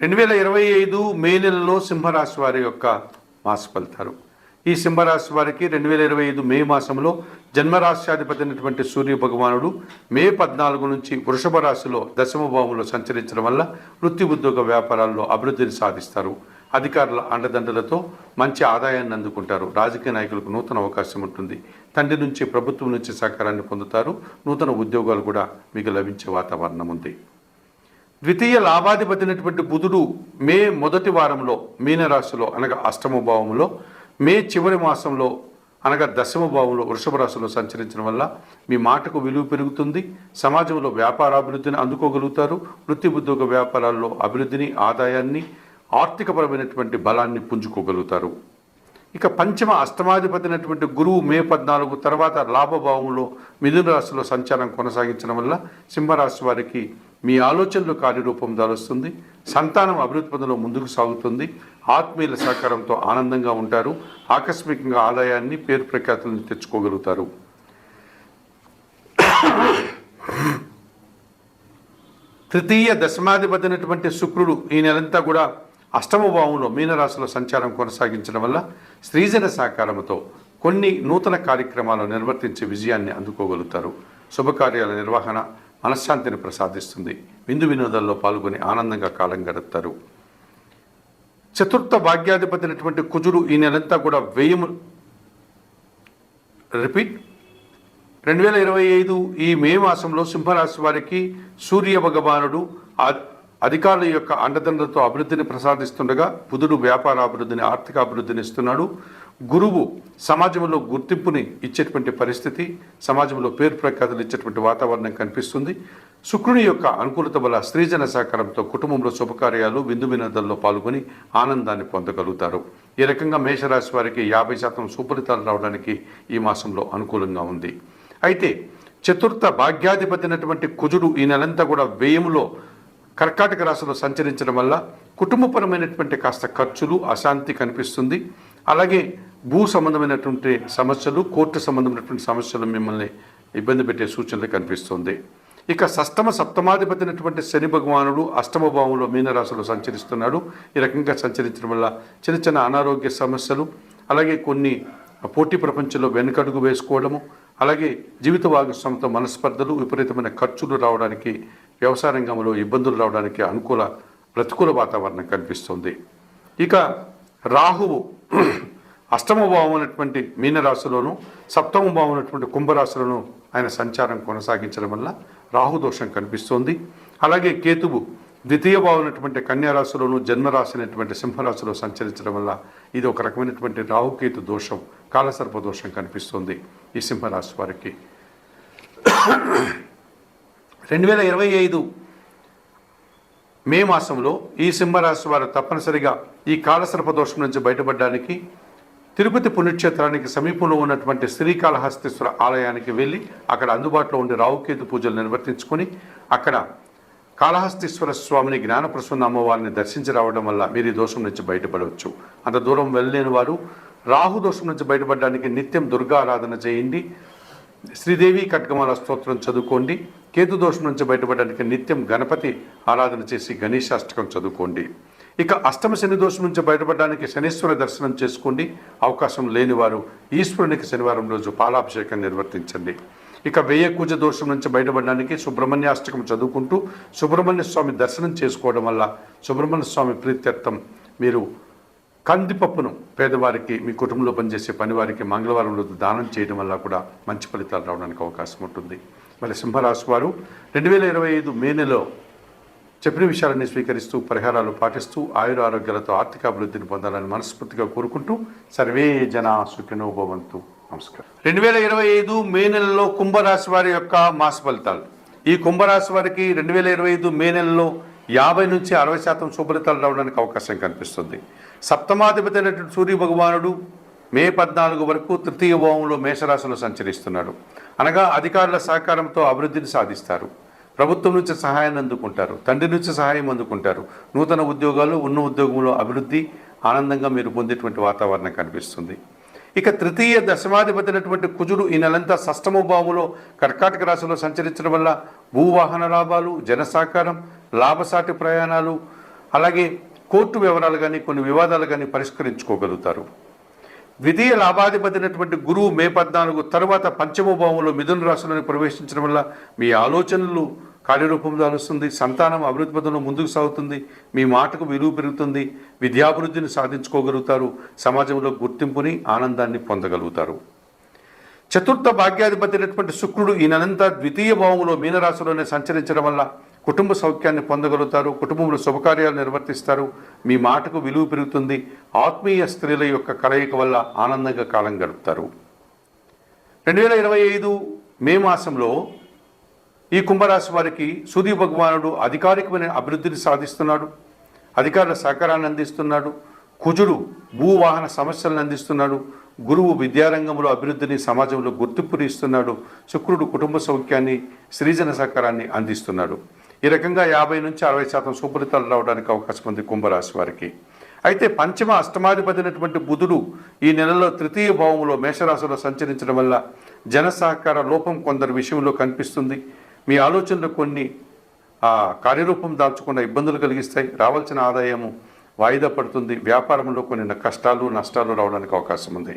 రెండు వేల ఇరవై ఐదు మే నెలలో సింహరాశి వారి యొక్క మాస ఫలితాలు. ఈ సింహరాశి వారికి రెండు వేల ఇరవై ఐదు మే మాసంలో జన్మరాశ్యాధిపతి అయినటువంటి సూర్య భగవానుడు మే పద్నాలుగు నుంచి వృషభ రాశిలో దశమ భావంలో సంచరించడం వల్ల వృత్తి ఉద్యోగ వ్యాపారాల్లో అభివృద్ధిని సాధిస్తారు. అధికారుల అండదండలతో మంచి ఆదాయాన్ని అందుకుంటారు. రాజకీయ నాయకులకు నూతన అవకాశం ఉంటుంది. తండ్రి నుంచి ప్రభుత్వం నుంచి సహకారాన్ని పొందుతారు. నూతన ఉద్యోగాలు కూడా మీకు లభించే వాతావరణం ఉంది. ద్వితీయ లాభాధిపతినటువంటి బుధుడు మే మొదటి వారంలో మీనరాశిలో అనగా అష్టమ భావంలో మే చివరి మాసంలో అనగా దశమ భావంలో వృషభ రాశిలో సంచరించడం వల్ల మీ మాటకు విలువ పెరుగుతుంది. సమాజంలో వ్యాపార అభివృద్ధిని అందుకోగలుగుతారు. వృత్తి ఉద్యోగ వ్యాపారాల్లో అభివృద్ధిని ఆదాయాన్ని ఆర్థికపరమైనటువంటి బలాన్ని పుంజుకోగలుగుతారు. ఇక పంచమ అష్టమాధిపతినటువంటి గురువు మే పద్నాలుగు తర్వాత లాభభావంలో మిథున రాశిలో సంచారం కొనసాగించడం వల్ల సింహరాశి వారికి మీ ఆలోచనలు కార్యరూపం దాలుస్తుంది సంతానం అభివృద్ధి పదంలో ముందుకు సాగుతుంది ఆత్మీయుల సహకారంతో ఆనందంగా ఉంటారు ఆకస్మికంగా ఆదాయాన్ని పేరు ప్రఖ్యాతులను తెచ్చుకోగలుగుతారు. తృతీయ దశమాధిపతి అయినటువంటి శుక్రుడు ఈ నెలంతా కూడా అష్టమ భావంలో మీనరాశిలో సంచారం కొనసాగించడం వల్ల స్త్రీజన సహకారంతో కొన్ని నూతన కార్యక్రమాలు నిర్వర్తించే విజయాన్ని అందుకోగలుగుతారు. శుభకార్యాల నిర్వహణ మనశ్శాంతిని ప్రసాదిస్తుంది. విందు వినోదాల్లో పాల్గొని ఆనందంగా కాలం గడుపుతారు. చతుర్థ భాగ్యాధిపతి అయినటువంటి కుజుడు ఈ నెలంతా కూడా వ్యయము రిపీట్. రెండు వేల ఇరవై ఐదు ఈ మే మాసంలో సింహరాశి వారికి సూర్య భగవానుడు అధికారుల యొక్క అండదండలతో అభివృద్ధిని ప్రసాదిస్తుండగా బుధుడు వ్యాపార అభివృద్ధిని ఆర్థిక అభివృద్ధిని ఇస్తున్నాడు. గురువు సమాజంలో గుర్తింపుని ఇచ్చేటువంటి పరిస్థితి సమాజంలో పేరు ప్రఖ్యాతులు ఇచ్చేటువంటి వాతావరణం కనిపిస్తుంది. శుక్రుని యొక్క అనుకూలత వల్ల స్త్రీజన సహకారంతో కుటుంబంలో శుభకార్యాలు విందు వినోదాల్లో పాల్గొని ఆనందాన్ని పొందగలుగుతారు. ఈ రకంగా మేషరాశి వారికి యాభై శాతం సుఫలితాలు రావడానికి ఈ మాసంలో అనుకూలంగా ఉంది. అయితే చతుర్థ భాగ్యాధిపతినటువంటి కుజుడు ఈ నెలంతా కూడా వ్యయంలో కర్కాటక రాశిలో సంచరించడం వల్ల కుటుంబపరమైనటువంటి కాస్త ఖర్చులు అశాంతి కనిపిస్తుంది. అలాగే భూ సంబంధమైనటువంటి సమస్యలు కోర్టు సంబంధమైనటువంటి సమస్యలు మిమ్మల్ని ఇబ్బంది పెట్టే సూచనలు కనిపిస్తుంది. ఇక సష్టమ సప్తమాధిపతి అయినటువంటి శని భగవానుడు అష్టమ భావంలో మీనరాశిలో సంచరిస్తున్నాడు. ఈ రకంగా సంచరించడం వల్ల చిన్న చిన్న అనారోగ్య సమస్యలు అలాగే కొన్ని పోటీ ప్రపంచంలో వెనుకడుగు వేసుకోవడము అలాగే జీవిత భాగస్వామితో మనస్పర్ధలు విపరీతమైన ఖర్చులు రావడానికి వ్యవసాయ రంగంలో ఇబ్బందులు రావడానికి అనుకూల ప్రతికూల వాతావరణం కనిపిస్తుంది. ఇక రాహువు అష్టమ భావం అనేటువంటి మీనరాశిలోను సప్తమ భావం అనేటువంటి కుంభరాశిలోను ఆయన సంచారం కొనసాగించడం వల్ల రాహు దోషం కనిపిస్తోంది. అలాగే కేతువు ద్వితీయ భావం అయినటువంటి కన్యారాశిలోను జన్మరాశి అనేటువంటి సింహరాశిలో సంచరించడం వల్ల ఇది ఒక రకమైనటువంటి రాహుకేతు దోషం కాలసర్ప దోషం కనిపిస్తుంది ఈ సింహరాశి వారికి. రెండు వేల ఇరవై ఐదు మే మాసంలో ఈ సింహరాశి వారు తప్పనిసరిగా ఈ కాలసర్ప దోషం నుంచి బయటపడడానికి తిరుపతి పుణ్యక్షేత్రానికి సమీపంలో ఉన్నటువంటి శ్రీకాళహస్తీశ్వర ఆలయానికి వెళ్ళి అక్కడ అందుబాటులో ఉండే రావుకేతు పూజలు నిర్వర్తించుకొని అక్కడ కాళహస్తీశ్వర స్వామిని జ్ఞానప్రసన్న అమ్మవారిని దర్శించి రావడం వల్ల మీరు ఈ దోషం నుంచి బయటపడవచ్చు. అంత దూరం వెళ్ళలేని వారు రాహు దోషం నుంచి బయటపడడానికి నిత్యం దుర్గా ఆరాధన చేయండి. శ్రీదేవి కట్గమాల స్తోత్రం చదువుకోండి. కేతు దోషం నుంచి బయటపడడానికి నిత్యం గణపతి ఆరాధన చేసి గణేశాష్టకం చదువుకోండి. ఇక అష్టమ శని దోషం నుంచి బయటపడడానికి శనీశ్వర దర్శనం చేసుకోండి. అవకాశం లేని వారు ఈశ్వరునికి శనివారం రోజు పాలాభిషేకం నిర్వర్తించండి. ఇక వెయ్య కూజ దోషం నుంచి బయటపడడానికి సుబ్రహ్మణ్యాష్టకం చదువుకుంటూ సుబ్రహ్మణ్య స్వామి దర్శనం చేసుకోవడం వల్ల సుబ్రహ్మణ్య స్వామి ప్రీత్యర్థం. మీరు కందిపప్పును పేదవారికి మీ కుటుంబంలో పనిచేసే పనివారికి మంగళవారం రోజు దానం చేయడం వల్ల కూడా మంచి ఫలితాలు రావడానికి అవకాశం ఉంటుంది. మరి సింహరాశి వారు రెండు వేల ఇరవై ఐదు మే నెలలో చెప్పిన విషయాలన్నీ స్వీకరిస్తూ పరిహారాలు పాటిస్తూ ఆయుర ఆరోగ్యాలతో ఆర్థిక అభివృద్ధిని పొందాలని మనస్ఫూర్తిగా కోరుకుంటూ సర్వే జన సుఖినో భవంతు. నమస్కారం. రెండు వేల ఇరవై ఐదు మే నెలలో కుంభరాశి వారి యొక్క మాస ఫలితాలు. ఈ కుంభరాశి వారికి రెండు వేల ఇరవై ఐదు మే నెలలో యాభై నుంచి అరవై శాతం శుభలితాలు రావడానికి అవకాశం కనిపిస్తుంది. సప్తమాధిపతి అయినటువంటి సూర్య భగవానుడు మే పద్నాలుగు వరకు తృతీయ భావంలో మేషరాశిలో సంచరిస్తున్నాడు. అనగా అధికారుల సహకారంతో అభివృద్ధిని సాధిస్తారు. ప్రభుత్వం నుంచి సహాయాన్ని అందుకుంటారు. తండ్రి నుంచి సహాయం అందుకుంటారు. నూతన ఉద్యోగాలు ఉన్న ఉద్యోగంలో అభివృద్ధి ఆనందంగా మీరు పొందేటువంటి వాతావరణం కనిపిస్తుంది. ఇక తృతీయ దశమాధిపతి అయినటువంటి కుజుడు ఈ నెలంతా సష్టమ భావంలో కర్కాటక రాశిలో సంచరించడం వల్ల భూవాహన లాభాలు జనసాకారం లాభసాటి ప్రయాణాలు అలాగే కోర్టు వివరాలు కానీ కొన్ని వివాదాలు కానీ పరిష్కరించుకోగలుగుతారు. ద్వితీయ లాభాధిపతినటువంటి గురువు మే పద్నాలుగు తరువాత పంచమ భావంలో మిథున రాశిలోని ప్రవేశించడం వల్ల మీ ఆలోచనలు కార్యరూపం దాలుస్తుంది సంతానం అభివృద్ధి పథంలో ముందుకు సాగుతుంది మీ మాటకు విలువ పెరుగుతుంది విద్యాభివృద్ధిని సాధించుకోగలుగుతారు సమాజంలో గుర్తింపుని ఆనందాన్ని పొందగలుగుతారు. చతుర్థ భాగ్యాధిపతి అయినటువంటి శుక్రుడు ఈ నెలంతా ద్వితీయ భావంలో మీనరాశిలోనే సంచరించడం వల్ల కుటుంబ సౌఖ్యాన్ని పొందగలుగుతారు కుటుంబంలో శుభకార్యాలు నిర్వర్తిస్తారు. మీ మాటకు విలువ పెరుగుతుంది. ఆత్మీయ స్త్రీల యొక్క కలయిక వల్ల ఆనందంగా కాలం గడుపుతారు. రెండు వేల ఇరవై ఐదు మే మాసంలో ఈ కుంభరాశి వారికి సూర్య భగవానుడు అధికారికమైన అభివృద్ధిని సాధిస్తున్నాడు. అధికారుల సహకారాన్ని అందిస్తున్నాడు. కుజుడు భూవాహన సమస్యలను అందిస్తున్నాడు. గురువు విద్యారంగంలో అభివృద్ధిని సమాజంలో గుర్తింపుని ఇస్తున్నాడు. శుక్రుడు కుటుంబ సౌఖ్యాన్ని సృజన సహకారాన్ని అందిస్తున్నాడు. ఈ రకంగా యాభై నుంచి అరవై శాతం సుఫలితాలు రావడానికి అవకాశం ఉంది కుంభరాశి వారికి. అయితే పంచమ అష్టమాధిపతినటువంటి బుధుడు ఈ నెలలో తృతీయ భావంలో మేషరాశిలో సంచరించడం వల్ల జన సహకార లోపం కొందరి విషయంలో కనిపిస్తుంది. మీ ఆలోచనలు కొన్ని కార్యరూపం దాల్చకుండా ఇబ్బందులు కలిగిస్తాయి. రావాల్సిన ఆదాయము వాయిదా పడుతుంది. వ్యాపారంలో కొన్ని కష్టాలు నష్టాలు రావడానికి అవకాశం ఉంది.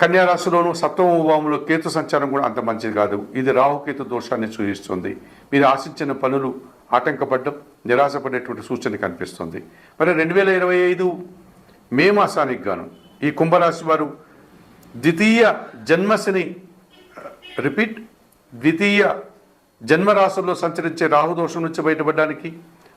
కన్యారాశిలోను సప్తమ భావంలో కేతు సంచారం కూడా అంత మంచిది కాదు. ఇది రాహుకేతు దోషాన్ని సూచిస్తుంది. మీరు ఆశించిన పనులు ఆటంకపడ్డం నిరాశపడేటువంటి సూచన కనిపిస్తుంది. మరి రెండు వేల ఇరవై ఐదు మే మాసానికి గాను ఈ కుంభరాశి వారు ద్వితీయ జన్మశని రిపీట్ ద్వితీయ జన్మరాశుల్లో సంచరించే రాహు దోషం నుంచి బయటపడడానికి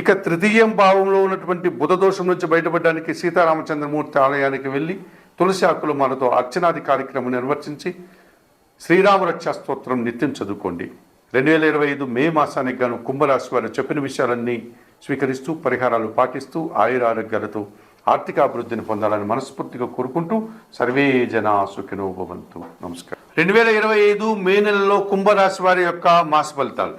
ఇక తృతీయం భావంలో ఉన్నటువంటి బుధ దోషం నుంచి బయటపడడానికి సీతారామచంద్రమూర్తి ఆలయానికి వెళ్ళి తులసి ఆకులు మనతో అర్చనాది కార్యక్రమం నిర్వర్తించి శ్రీరామరక్షా స్తోత్రం నిత్యం చదువుకోండి. రెండు వేల ఇరవై ఐదు మే మాసానికి గాను కుంభరాశి వారు చెప్పిన విషయాలన్నీ స్వీకరిస్తూ పరిహారాలు పాటిస్తూ ఆయురారోగ్యాలతో ఆర్థిక అభివృద్ధిని పొందాలని మనస్ఫూర్తిగా కోరుకుంటూ సర్వే జనా సుఖినోభవంతు నమస్కారం. రెండు వేల ఇరవై ఐదు మే నెలలో కుంభరాశి వారి యొక్క మాస ఫలితాలు.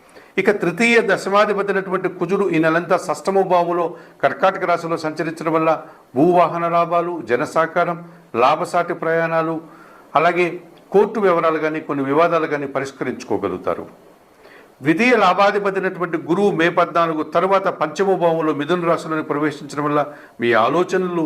ఇక తృతీయ దశమాధిపతినటువంటి కుజుడు ఈ నెలంతా షష్టమ భావంలో కర్కాటక రాశిలో సంచరించడం వల్ల భూవాహన లాభాలు జనసాకారం లాభసాటి ప్రయాణాలు అలాగే కోర్టు వివరాలు కానీ కొన్ని వివాదాలు కానీ పరిష్కరించుకోగలుగుతారు. ద్వితీయ లాభాధిపతినటువంటి గురువు మే పద్నాలుగు తరువాత పంచమ భావంలో మిథున రాశిలోని ప్రవేశించడం వల్ల మీ ఆలోచనలు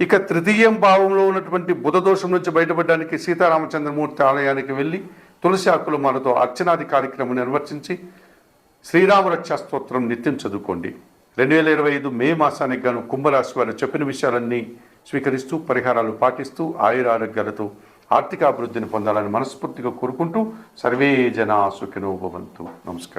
ఇక తృతీయం భావంలో ఉన్నటువంటి బుధ దోషం నుంచి బయటపడడానికి సీతారామచంద్రమూర్తి ఆలయానికి వెళ్ళి తులసి ఆకులు మనతో అర్చనాది కార్యక్రమం నిర్వర్తించి శ్రీరామరక్షా స్తోత్రం నిత్యం చదువుకోండి. రెండు వేల ఇరవై ఐదు మే మాసానికి గాను కుంభరాశి వారు చెప్పిన విషయాలన్నీ స్వీకరిస్తూ పరిహారాలు పాటిస్తూ ఆయురారోగ్యాలతో ఆర్థిక అభివృద్ధిని పొందాలని మనస్ఫూర్తిగా కోరుకుంటూ సర్వే జనా సుఖినో భవంతు. నమస్కారం.